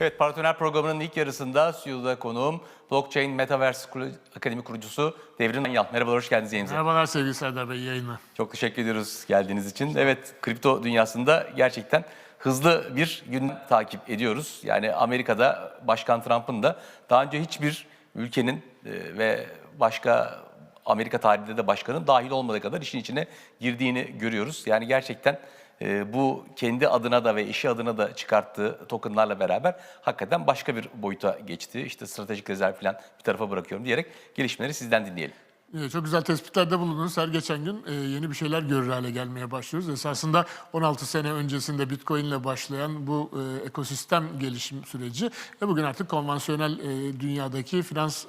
Evet, Partoner programının ilk yarısında stüdyoda konuğum Blockchain Metaverse Akademi kurucusu Devrim Anyal. Merhabalar, hoş geldiniz yayınımıza. Merhabalar sevgili Serdar Bey yayına. Çok teşekkür ediyoruz geldiğiniz için. Evet, kripto dünyasında gerçekten hızlı bir gün takip ediyoruz. Yani Amerika'da Başkan Trump'ın da daha önce hiçbir ülkenin e, ve başka Amerika tarihinde de başkanın dahil olmadığı kadar işin içine girdiğini görüyoruz. Yani gerçekten e, bu kendi adına da ve işi adına da çıkarttığı tokenlarla beraber hakikaten başka bir boyuta geçti. İşte stratejik rezerv falan bir tarafa bırakıyorum diyerek gelişmeleri sizden dinleyelim. Ee, Çok güzel tespitlerde bulundunuz. Her geçen gün e, yeni bir şeyler görür hale gelmeye başlıyoruz. Esasında 16 sene öncesinde Bitcoin ile başlayan bu e, ekosistem gelişim süreci ve bugün artık konvansiyonel e, dünyadaki finans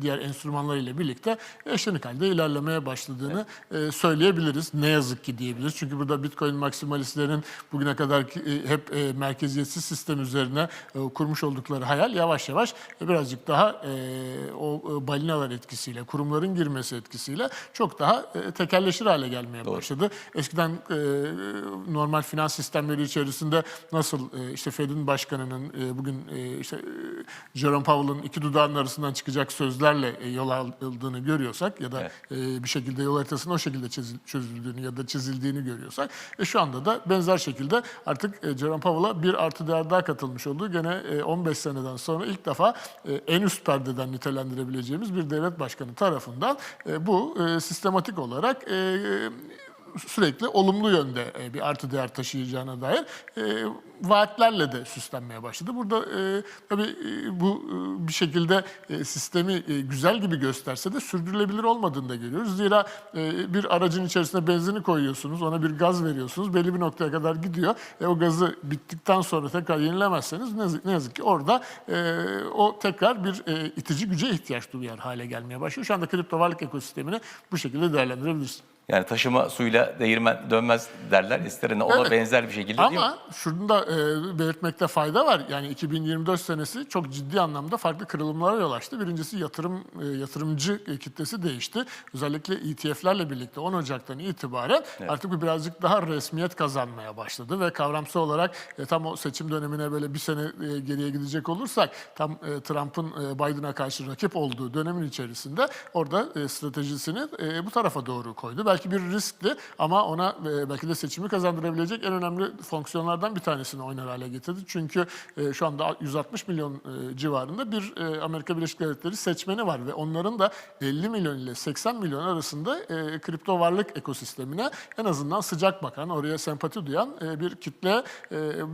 diğer enstrümanlar ile birlikte eşlenik halde ilerlemeye başladığını söyleyebiliriz. Ne yazık ki diyebiliriz. Çünkü burada Bitcoin maksimalistlerin bugüne kadar hep merkeziyetsiz sistem üzerine kurmuş oldukları hayal yavaş yavaş birazcık daha o balinalar etkisiyle, kurumların girmesi etkisiyle çok daha e, tekelleşir hale gelmeye başladı. Eskiden e, normal finans sistemleri içerisinde nasıl e, işte Fed'in başkanının e, bugün e, işte e, Jerome Powell'ın iki dudağının arasından çıkacak sözlerle e, yol aldığını görüyorsak ya da Evet. e, bir şekilde yol haritasının o şekilde çözüldüğünü ya da çizildiğini görüyorsak e, şu anda da benzer şekilde artık e, Jerome Powell'a bir artı değer daha katılmış olduğu gene e, 15 seneden sonra ilk defa e, en üst perdeden nitelendirebileceğimiz bir devlet başkanı tarafından bu e, sistematik olarak e, sürekli olumlu yönde e, bir artı değer taşıyacağına dair e, vaatlerle de süslenmeye başladı. Burada e, tabii bu bir şekilde sistemi güzel gibi gösterse de sürdürülebilir olmadığını da görüyoruz. Zira bir aracın içerisine benzini koyuyorsunuz, ona bir gaz veriyorsunuz, belli bir noktaya kadar gidiyor. E, o gazı bittikten sonra tekrar yenilemezseniz ne, yazık- ne yazık ki orada o tekrar bir itici güce ihtiyaç duyar hale gelmeye başlıyor. Şu anda kripto varlık ekosistemini bu şekilde değerlendirebiliriz. Yani taşıma suyla değirmen dönmez derler. İsterine ona Evet. benzer bir şekilde değil mi? Ama şunu da e, belirtmekte fayda var. Yani 2024 senesi çok ciddi anlamda farklı kırılımlara yol açtı. Birincisi yatırım e, yatırımcı e, kitlesi değişti. Özellikle ETF'lerle birlikte 10 Ocak'tan itibaren artık bu birazcık daha resmiyet kazanmaya başladı ve kavramsal olarak e, tam o seçim dönemine böyle bir sene e, geriye gidecek olursak tam e, Trump'ın e, Biden'a karşı rakip olduğu dönemin içerisinde orada e, stratejisini e, bu tarafa doğru koydu. Belki bir riskti ama ona e, belki de seçimi kazandırabilecek en önemli fonksiyonlardan bir tanesini oynar hale getirdi. Çünkü e, şu anda 160 milyon e, civarında bir Amerika Birleşik Devletleri seçmeni var ve onların da 50 milyon ile 80 milyon arasında kripto varlık ekosistemine en azından sıcak bakan, oraya sempati duyan bir kitle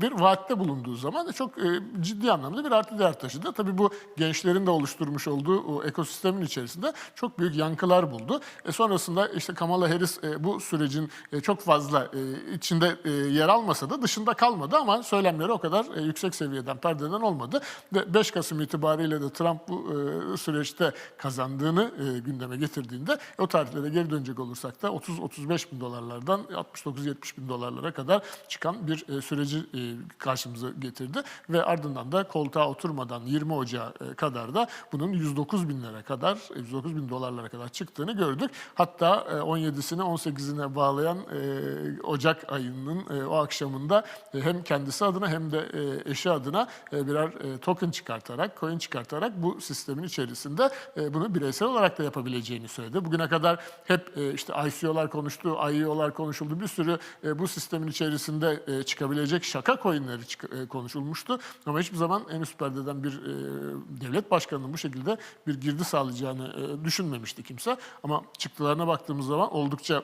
bir vaatte bulunduğu zaman çok ciddi anlamda bir artı değer taşıdı. Tabii bu gençlerin de oluşturmuş olduğu o ekosistemin içerisinde çok büyük yankılar buldu. E, sonrasında işte Kamala Harris e, bu sürecin e, çok fazla e, içinde yer almasa da dışında kalmadı ama söylemleri o kadar yüksek seviyeden, perdeden olmadı. Ve 5 Kasım itibariyle de Trump bu süreçte kazandığını gündeme getirdiğinde o tarihlere geri dönecek olursak da 30-35 bin dolarlardan 69-70 bin dolarlara kadar çıkan bir süreci karşımıza getirdi. Ve ardından da koltuğa oturmadan 20 Ocağı kadar da bunun 109 binlere kadar, e, 109 bin dolarlara kadar çıktığını gördük. Hatta e, 17'sine 18'ine bağlayan e, Ocak ayının e, o akşamında e, hem kendisi adına hem de e, eşi adına e, birer e, token çıkartarak, coin çıkartarak bu sistemin içerisinde e, bunu bireysel olarak da yapabileceğini söyledi. Bugüne kadar hep e, işte ICO'lar konuştu, IEO'lar konuşuldu. Bir sürü e, bu sistemin içerisinde e, çıkabilecek şaka coinleri e, konuşulmuştu. Ama hiçbir zaman en üst perdeden bir e, devlet başkanının bu şekilde bir girdi sağlayacağını e, düşünmemişti kimse. Ama çıktılarına baktığımız zaman oldukça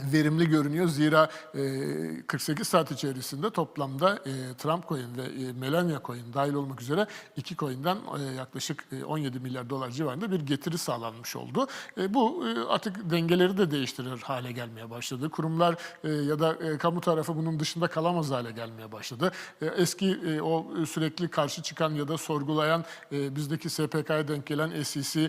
verimli görünüyor. Zira e, 48 saat içerisinde toplamda e, Trump coin ve e, Melania coin dahil olmak üzere iki coin'den e, yaklaşık e, 17 milyar dolar civarında bir getiri sağlanmış oldu. E, bu e, artık dengeleri de değiştirir hale gelmeye başladı. Kurumlar e, ya da e, kamu tarafı bunun dışında kalamaz hale gelmeye başladı. E, eski e, o sürekli karşı çıkan ya da sorgulayan e, bizdeki SPK'ya denk gelen SEC e,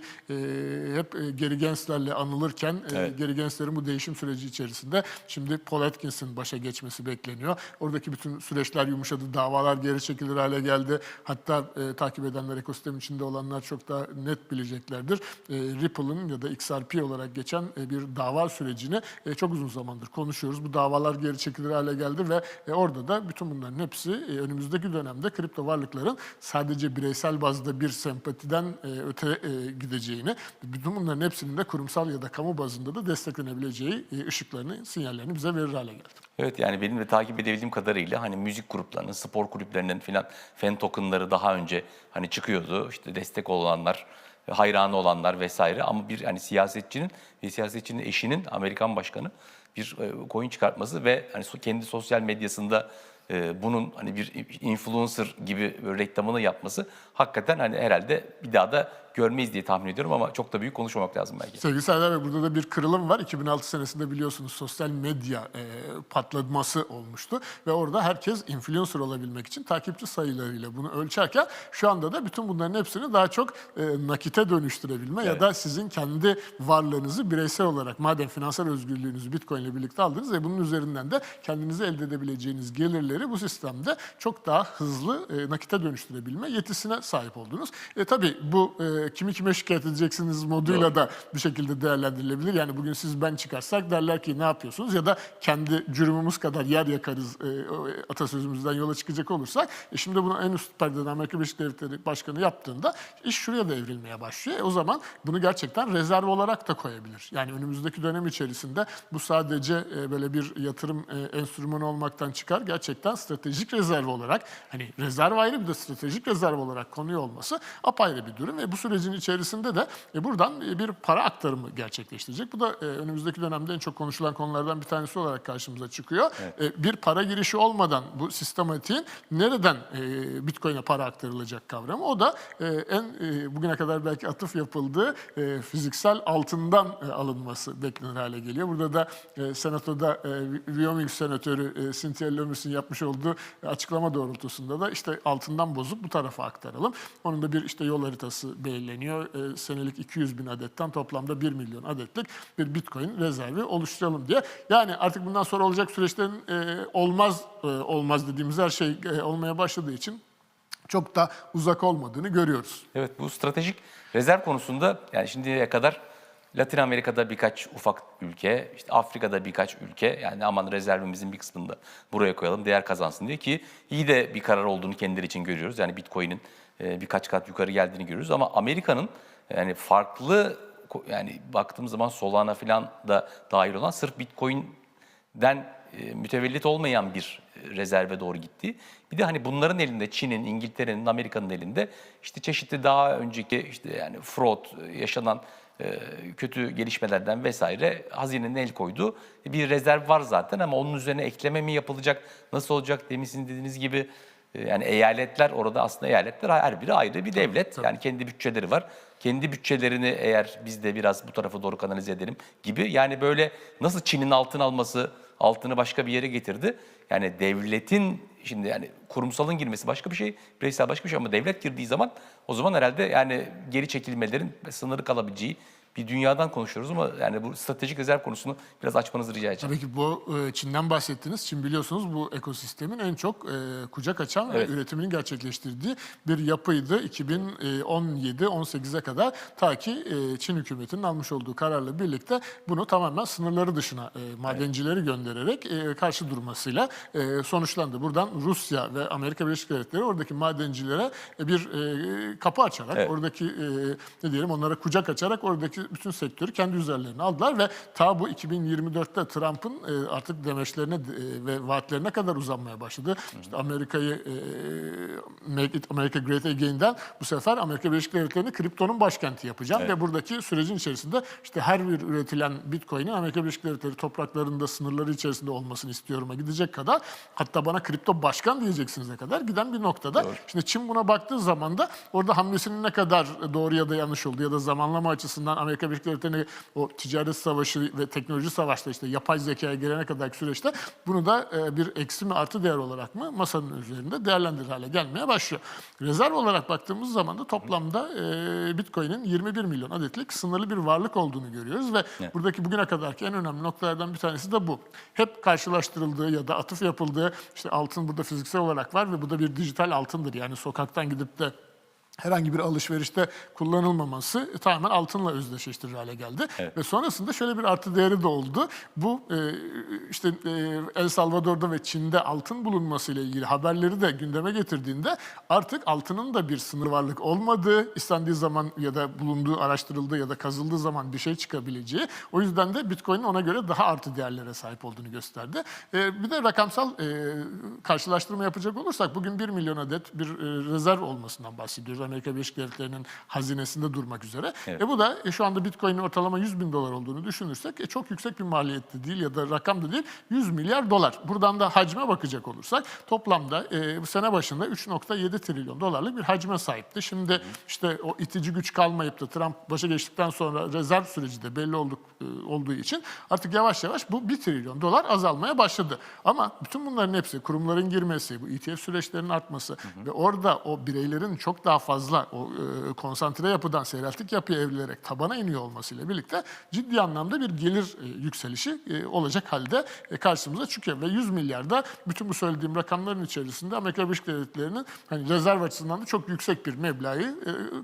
hep e, Gary Gensler'le anılırken e, Evet. Gary Gensler'in bu değişim süreci içerisinde. Şimdi Paul Atkins'in başa geçmesi bekleniyor. Oradaki bütün süreçler yumuşadı, davalar geri çekilir hale geldi. Hatta e, takip edenler, ekosistem içinde olanlar çok daha net bileceklerdir. E, Ripple'ın ya da XRP olarak geçen e, bir dava sürecini e, çok uzun zamandır konuşuyoruz. Bu davalar geri çekilir hale geldi ve e, orada da bütün bunların hepsi e, önümüzdeki dönemde kripto varlıkların sadece bireysel bazda bir sempatiden e, öte e, gideceğini, bütün bunların hepsinin de kurumsal ya da kamu bazında da desteklenebileceği e, ışıklarını, sinyallerini bize verir hale geldi. Evet yani benim de takip edebildiğim kadarıyla hani müzik gruplarının, spor kulüplerinin filan fan tokenları daha önce hani çıkıyordu. İşte destek olanlar, hayranı olanlar vesaire ama bir hani siyasetçinin ve siyasetçinin eşinin Amerikan başkanı bir e, coin çıkartması ve hani kendi sosyal medyasında e, bunun hani bir influencer gibi reklamını yapması hakikaten hani herhalde bir daha da görmeyiz diye tahmin ediyorum ama çok da büyük konuşmamak lazım belki. Sevgili Serdar Bey burada da bir kırılım var. 2006 senesinde biliyorsunuz sosyal medya e, patlaması olmuştu. Ve orada herkes influencer olabilmek için takipçi sayılarıyla bunu ölçerken şu anda da bütün bunların hepsini daha çok e, nakite dönüştürebilme ya Evet. da sizin kendi varlığınızı bireysel olarak madem finansal özgürlüğünüzü Bitcoin ile birlikte aldınız ve bunun üzerinden de kendinize elde edebileceğiniz gelirleri bu sistemde çok daha hızlı e, nakite dönüştürebilme yetisine sahip oldunuz. E, tabii bu e, kimi kime şikayet edeceksiniz moduyla da bir şekilde değerlendirilebilir. Yani bugün siz ben çıkarsak derler ki ne yapıyorsunuz ya da kendi cürümümüz kadar yer yakarız e, e, atasözümüzden yola çıkacak olursak. E, şimdi bunu en üst perdeden Amerika Birleşik Devletleri Başkanı yaptığında iş şuraya da evrilmeye başlıyor. E, o zaman bunu gerçekten rezerv olarak da koyabilir. Yani önümüzdeki dönem içerisinde bu sadece e, böyle bir yatırım e, enstrümanı olmaktan çıkar. Gerçekten stratejik rezerv olarak hani rezerv ayrı bir de stratejik rezerv olarak konuyor olması apayrı bir durum ve bu sürecin içerisinde de e, buradan e, bir para aktarımı gerçekleştirecek. Bu da e, önümüzdeki dönemde en çok konuşulan konulardan bir tanesi olarak karşımıza çıkıyor. E, bir para girişi olmadan bu sistematiğin nereden e, Bitcoin'e para aktarılacak kavramı o da e, en e, bugüne kadar belki atıf yapıldığı e, fiziksel altından e, alınması beklenir hale geliyor. Burada da e, senatoda e, Wyoming senatörü e, Cynthia Lummis'in yapmış olduğu açıklama doğrultusunda da işte altından bozup bu tarafa aktaralım. Onun da bir işte yol haritası belirleniyor. E, senelik 200 bin adetten toplamda 1 milyon adetlik bir Bitcoin rezervi oluşturalım diye. Yani artık bundan sonra olacak süreçlerin e, olmaz e, olmaz dediğimiz her şey e, olmaya başladığı için çok da uzak olmadığını görüyoruz. Evet bu stratejik rezerv konusunda yani şimdiye kadar Latin Amerika'da birkaç ufak ülke, işte Afrika'da birkaç ülke yani aman rezervimizin bir kısmını da buraya koyalım değer kazansın diye ki iyi de bir karar olduğunu kendileri için görüyoruz. Yani Bitcoin'in birkaç kat yukarı geldiğini görüyoruz ama Amerika'nın yani farklı yani baktığımız zaman Solana falan da dahil olan sırf Bitcoin'den e, mütevellit olmayan bir e, rezerve doğru gitti. Bir de hani bunların elinde Çin'in, İngiltere'nin, Amerika'nın elinde işte çeşitli daha önceki işte yani fraud e, yaşanan kötü gelişmelerden vesaire hazinenin el koyduğu bir rezerv var zaten ama onun üzerine ekleme mi yapılacak, nasıl olacak demin sizin dediğiniz gibi yani eyaletler orada aslında eyaletler her biri ayrı bir devlet. Yani kendi bütçeleri var. Kendi bütçelerini eğer biz de biraz bu tarafa doğru kanalize edelim gibi. Yani böyle nasıl Çin'in altın alması altını başka bir yere getirdi. Yani devletin şimdi yani kurumsalın girmesi başka bir şey, bireysel başka bir şey ama devlet girdiği zaman o zaman herhalde yani geri çekilmelerin sınırı kalabileceği bir dünyadan konuşuyoruz ama yani bu stratejik rezerv konusunu biraz açmanızı rica edeceğim. Tabii ki bu e, Çin'den bahsettiniz. Çin biliyorsunuz bu ekosistemin en çok e, kucak açan Evet. ve üretiminin gerçekleştirdiği bir yapıydı. 2017-18'e kadar ta ki e, Çin hükümetinin almış olduğu kararla birlikte bunu tamamen sınırları dışına e, madencileri göndererek e, karşı durmasıyla e, sonuçlandı. Buradan Rusya ve Amerika Birleşik Devletleri oradaki madencilere bir e, kapı açarak, Evet. oradaki e, ne diyelim onlara kucak açarak oradaki bütün sektörü kendi üzerlerine aldılar ve ta bu 2024'te Trump'ın e, artık demeçlerine e, ve vaatlerine kadar uzanmaya başladı. İşte Amerika'yı e, Make it America Great Again'den bu sefer Amerika Birleşik Devletleri'ni kriptonun başkenti yapacağım ve buradaki sürecin içerisinde işte her bir üretilen Bitcoin'in Amerika Birleşik Devletleri topraklarında sınırları içerisinde olmasını istiyorum'a gidecek kadar hatta bana kripto başkan diyeceksiniz ne kadar giden bir noktada. Şimdi Çin buna baktığı zaman da orada hamlesinin ne kadar doğru ya da yanlış olduğu ya da zamanlama açısından Amerika Amerika Birleşik Devletleri'ne o ticaret savaşı ve teknoloji savaşta işte yapay zekaya gelene kadarki süreçte bunu da e, bir eksi mi artı değer olarak mı masanın üzerinde değerlendirir hale gelmeye başlıyor. Rezerv olarak baktığımız zaman da toplamda e, Bitcoin'in 21 milyon adetlik sınırlı bir varlık olduğunu görüyoruz ve buradaki bugüne kadarki en önemli noktalardan bir tanesi de bu. Hep karşılaştırıldığı ya da atıf yapıldığı işte altın burada fiziksel olarak var ve bu da bir dijital altındır. Yani sokaktan gidip de herhangi bir alışverişte kullanılmaması e, tamamen altınla özdeşleştirir hale geldi. Ve sonrasında şöyle bir artı değeri de oldu. Bu e, işte e, El Salvador'da ve Çin'de altın bulunması ile ilgili haberleri de gündeme getirdiğinde artık altının da bir sınır varlık olmadığı, istendiği zaman ya da bulunduğu, araştırıldığı ya da kazıldığı zaman bir şey çıkabileceği. O yüzden de Bitcoin'in ona göre daha artı değerlere sahip olduğunu gösterdi. E, bir de rakamsal e, karşılaştırma yapacak olursak bugün 1 milyon adet bir e, rezerv olmasından bahsediyoruz. Amerika Birleşik Devletleri'nin hazinesinde durmak üzere. E bu da e, şu anda Bitcoin'in ortalama 100 bin dolar olduğunu düşünürsek e, çok yüksek bir maliyette değil ya da rakam da değil 100 milyar dolar. Buradan da hacme bakacak olursak toplamda e, bu sene başında 3.7 trilyon dolarlık bir hacme sahipti. Şimdi işte o itici güç kalmayıp da Trump başa geçtikten sonra rezerv süreci de belli olduk, e, olduğu için artık yavaş yavaş bu 1 trilyon dolar azalmaya başladı. Ama bütün bunların hepsi kurumların girmesi, bu ETF süreçlerinin artması ve orada o bireylerin çok daha fazla o e, konsantre yapıdan seyreltik yapıya evrilerek tabana iniyor olmasıyla birlikte ciddi anlamda bir gelir e, yükselişi e, olacak halde e, karşımıza çıkıyor. Ve 100 milyarda bütün bu söylediğim rakamların içerisinde Amerika Birleşik Devletleri'nin hani rezerv açısından da çok yüksek bir meblağı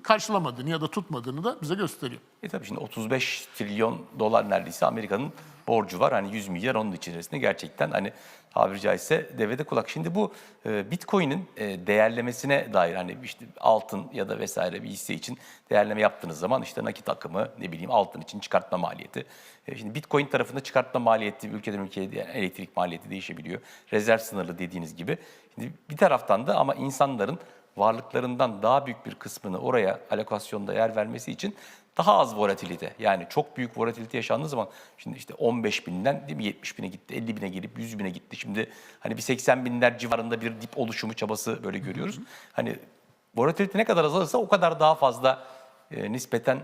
karşılamadığını ya da tutmadığını da bize gösteriyor. E tabii şimdi 35 trilyon dolar neredeyse Amerika'nın borcu var. Hani 100 milyar onun içerisinde gerçekten hani tabiri caizse devede kulak. Şimdi bu e, Bitcoin'in e, değerlemesine dair hani işte altın ya da vesaire bir hisse için değerleme yaptığınız zaman işte nakit akımı ne bileyim altın için çıkartma maliyeti. E, şimdi Bitcoin tarafında çıkartma maliyeti ülkeden ülkeye yani elektrik maliyeti değişebiliyor. Rezerv sınırlı dediğiniz gibi. Şimdi bir taraftan da ama insanların varlıklarından daha büyük bir kısmını oraya alokasyonda yer vermesi için daha az volatilite. Yani çok büyük volatilite yaşandığı zaman şimdi işte 15 binden değil mi 70 bine gitti, 50 bine gelip 100 bine gitti. Şimdi hani bir 80 binler civarında bir dip oluşumu çabası böyle görüyoruz. Hani volatilite ne kadar azalırsa o kadar daha fazla e, nispeten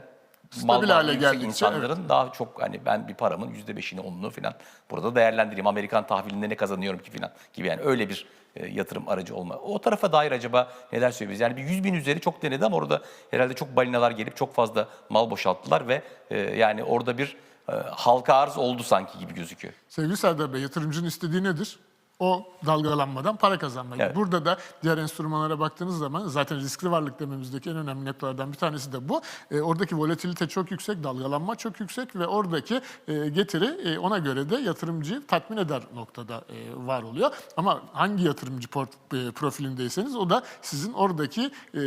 Stabil hale geldikçe, insanların daha çok hani ben bir paramın %5'ini 10'unu falan burada değerlendireyim. Amerikan tahvilinde ne kazanıyorum ki falan gibi yani öyle bir e, yatırım aracı olma. O tarafa dair acaba neler söyleyebiliriz? Yani bir 100 bin üzeri çok denedi ama orada herhalde çok balinalar gelip çok fazla mal boşalttılar ve e, yani orada bir e, halka arz oldu sanki gibi gözüküyor. Sevgili Serdar Bey, yatırımcının istediği nedir? O dalgalanmadan para kazanmak. Evet. Burada da diğer enstrümanlara baktığınız zaman zaten riskli varlık dememizdeki en önemli noktalardan bir tanesi de bu. E, oradaki volatilite çok yüksek, dalgalanma çok yüksek ve oradaki e, getiri e, ona göre de yatırımcıyı tatmin eder noktada e, var oluyor. Ama hangi yatırımcı port, e, profilindeyseniz o da sizin oradaki e,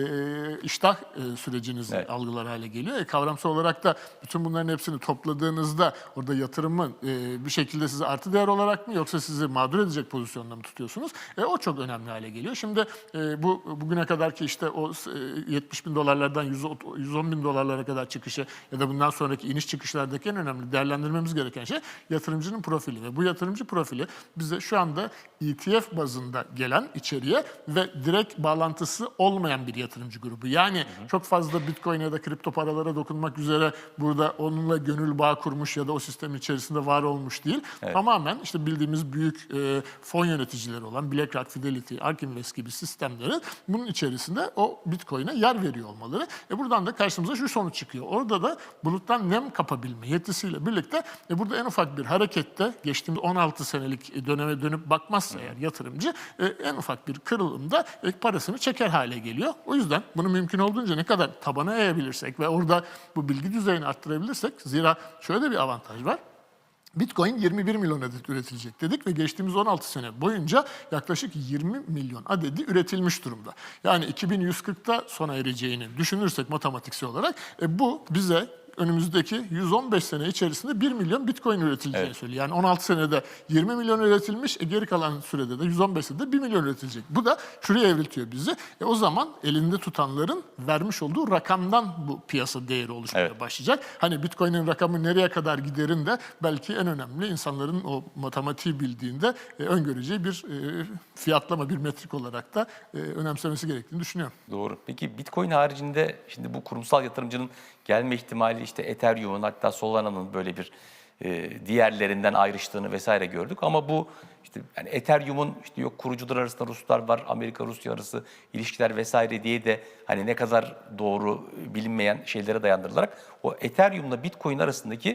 iştah e, sürecinizi Evet. algılar hale geliyor. E, kavramsal olarak da bütün bunların hepsini topladığınızda orada yatırımın e, bir şekilde size artı değer olarak mı yoksa sizi mağdur edecek pozisyonda mı tutuyorsunuz? E, o çok önemli hale geliyor. Şimdi e, bu bugüne kadar ki işte o e, 70 bin dolarlardan 100 110 bin dolarlara kadar çıkışı ya da bundan sonraki iniş çıkışlardaki en önemli değerlendirmemiz gereken şey yatırımcının profili ve bu yatırımcı profili bize şu anda ETF bazında gelen içeriye ve direkt bağlantısı olmayan bir yatırımcı grubu. Yani çok fazla Bitcoin ya da kripto paralara dokunmak üzere burada onunla gönül bağ kurmuş ya da o sistemin içerisinde var olmuş değil. Tamamen işte bildiğimiz büyük e, fon yöneticileri olan BlackRock, Fidelity, ARK Invest gibi sistemlerin bunun içerisinde o Bitcoin'e yer veriyor olmaları. E buradan da karşımıza şu sonuç çıkıyor. Orada da buluttan nem kapabilme yetisiyle birlikte e burada en ufak bir harekette geçtiğimiz 16 senelik döneme dönüp bakmazsa eğer yatırımcı e, en ufak bir kırılımda e, parasını çeker hale geliyor. O yüzden bunu mümkün olduğunca ne kadar tabana eğebilirsek ve orada bu bilgi düzeyini arttırabilirsek zira şöyle bir avantaj var. Bitcoin 21 milyon adet üretilecek dedik ve geçtiğimiz 16 sene boyunca yaklaşık 20 milyon adedi üretilmiş durumda. Yani 2140'ta sona ereceğini düşünürsek matematiksel olarak e, bu bize önümüzdeki 115 sene içerisinde 1 milyon bitcoin üretileceğini Evet. söylüyor. Yani 16 senede 20 milyon üretilmiş, e geri kalan sürede de 115 senede 1 milyon üretilecek. Bu da şuraya evriltiyor bizi. E o zaman elinde tutanların vermiş olduğu rakamdan bu piyasa değeri oluşmaya Evet. başlayacak. Hani bitcoin'in rakamı nereye kadar giderin de belki en önemli insanların o matematiği bildiğinde e, öngöreceği bir e, fiyatlama, bir metrik olarak da e, önemsemesi gerektiğini düşünüyorum. Doğru. Peki Bitcoin haricinde şimdi bu kurumsal yatırımcının gelme ihtimali işte Ethereum'un hatta Solana'nın böyle bir e, diğerlerinden ayrıştığını vesaire gördük. Ama bu işte yani Ethereum'un işte yok kurucular arasında Ruslar var, Amerika Rusya arası ilişkiler vesaire diye de hani ne kadar doğru bilinmeyen şeylere dayandırılarak o Ethereum'la Bitcoin arasındaki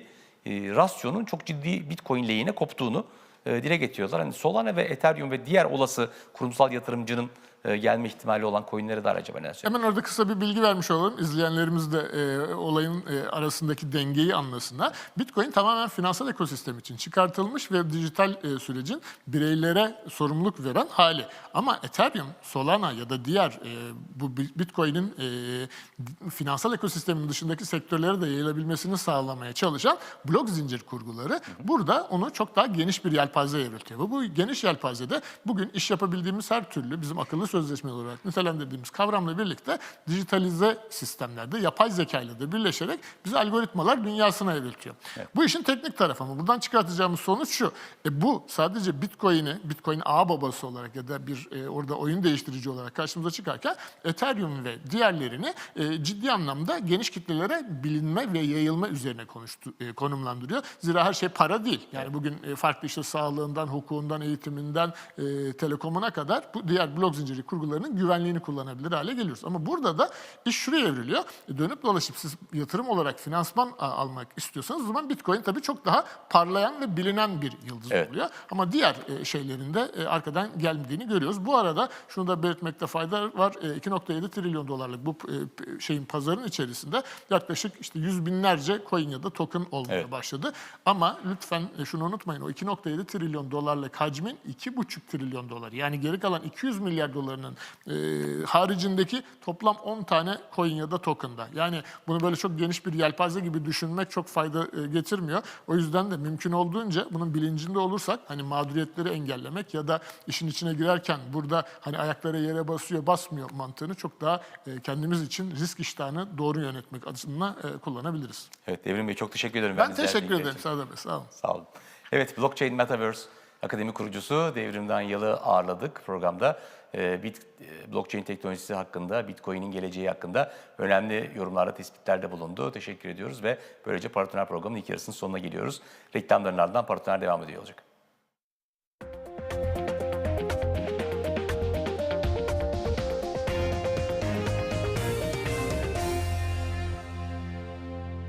e, rasyonun çok ciddi Bitcoin lehine koptuğunu e, dile getiriyorlar. Hani Solana ve Ethereum ve diğer olası kurumsal yatırımcının e, gelme ihtimali olan coinlere de acaba neler söylüyor? Hemen orada kısa bir bilgi vermiş olalım. İzleyenlerimiz de e, olayın e, arasındaki dengeyi anlasınlar. Bitcoin tamamen finansal ekosistem için çıkartılmış ve dijital e, sürecin bireylere sorumluluk veren hali. Ama Ethereum, Solana ya da diğer e, bu Bi- Bitcoin'in e, finansal ekosistemin dışındaki sektörlere de yayılabilmesini sağlamaya çalışan blok zincir kurguları burada onu çok daha geniş bir yelpazeye evriltiyor. Ve bu geniş yelpazede bugün iş yapabildiğimiz her türlü bizim akıllı sözleşme olarak nitelendirdiğimiz kavramla birlikte dijitalize sistemlerde yapay zeka ile de birleşerek bizi algoritmalar dünyasına evriltiyor. Bu işin teknik tarafı ama buradan çıkartacağımız sonuç şu. E bu sadece Bitcoin'i, Bitcoin ağ babası olarak ya da bir e, orada oyun değiştirici olarak karşımıza çıkarken Ethereum ve diğerlerini e, ciddi anlamda geniş kitlelere bilinme ve yayılma üzerine konuştu, e, konumlandırıyor. Zira her şey para değil. Yani bugün e, farklı işte sağlığından, hukukundan, eğitiminden, e, telekomuna kadar bu diğer blok zinciri kurgularının güvenliğini kullanabilir hale geliyoruz. Ama burada da iş şuraya evriliyor. E, dönüp dolaşıp siz yatırım olarak finansman almak istiyorsanız o zaman Bitcoin tabii çok daha parlayan ve bilinen bir yıldız Evet. oluyor. Ama diğer e, şeylerin de e, arkadan gelmediğini görüyoruz. Bu arada şunu da belirtmekte fayda var. E, 2.7 trilyon dolarlık bu e, şeyin pazarın içerisinde yaklaşık işte yüz binlerce coin ya da token olmaya Evet. başladı. Ama lütfen e, şunu unutmayın o 2.7 trilyon dolarlık hacmin 2.5 trilyon dolar. Yani geri kalan 200 milyar dolarının e, haricindeki toplam 10 tane coin ya da token'da. Yani bunu böyle çok geniş bir yelpaze gibi düşünmek çok fayda e, getirmiyor. O yüzden de mümkün olduğunca bunun bilincinde olursak hani mağduriyetleri engellemek ya da işin içine girerken burada hani ayakları yere basıyor basmıyor mantığını çok daha e, kendimiz için risk iştahını doğru yönetmek adına e, kullanabiliriz. Evet Devrim Bey çok teşekkür ederim. Ben verdiğiniz teşekkür ederim sağ olun. Sağ olun. Evet, Blockchain Metaverse Akademi kurucusu Devrimden Yalı ağırladık programda. Ee, Bit, e, blockchain teknolojisi hakkında, Bitcoin'in geleceği hakkında önemli yorumlarda, tespitlerde bulundu. Teşekkür ediyoruz ve böylece Paratoner programının ilk yarısının sonuna geliyoruz. Reklamların ardından Paratoner devam ediyor olacak.